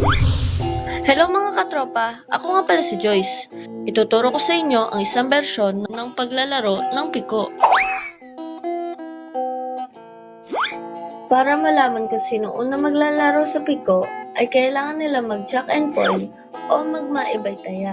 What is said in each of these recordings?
Hello mga katropa, ako nga pala si Joyce. Ituturo ko sa inyo ang isang bersyon ng paglalaro ng piko. Para malaman kung sino una maglalaro sa piko, ay kailangan nila mag-jack and point o magmaibay taya.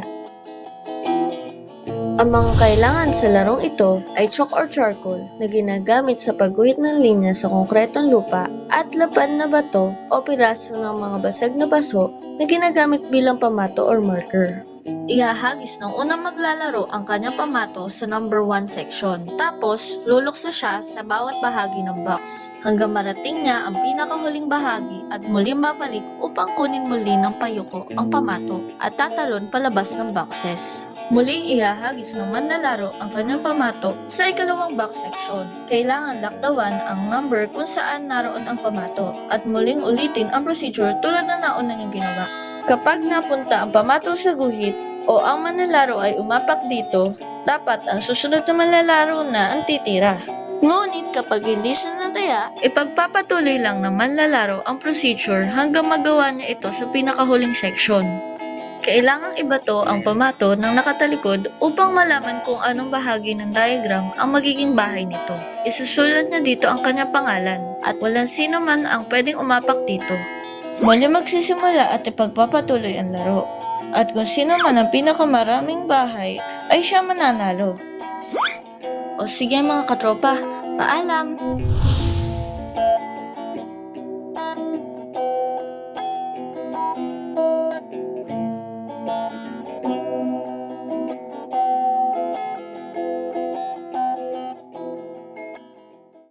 Ang mga kailangan sa larong ito ay chalk or charcoal na ginagamit sa pagguhit ng linya sa konkretong lupa at laban na bato o piraso ng mga basag na baso na ginagamit bilang pamato or marker. Ihahagis ng unang maglalaro ang kanyang pamato sa number 1 section. Tapos, lulukso siya sa bawat bahagi ng box hanggang marating niya ang pinakahuling bahagi at muling babalik upang kunin muli ng payuko ang pamato at tatalon palabas ng boxes. Muling ihahagis ng manlalaro ang kanyang pamato sa ikalawang box section. Kailangan laktawan ang number kung saan naroon ang pamato at muling ulitin ang procedure tulad na nauna niyang ginawa. Kapag napunta ang pamato sa guhit o ang manlalaro ay umapak dito, dapat ang susunod na manlalaro na ang titira. Ngunit kapag hindi siya nataya, ipagpapatuloy lang ng manlalaro ang procedure hanggang magawa niya ito sa pinakahuling section. Kailangang ibato ang pamato ng nakatalikod upang malaman kung anong bahagi ng diagram ang magiging bahay nito. Isusulat niya dito ang kanyang pangalan at walang sino man ang pwedeng umapak dito. Muli magsisimula at ipagpapatuloy ang laro. At kung sino man ang pinakamaraming bahay ay siya mananalo. O sige mga katropa, paalam!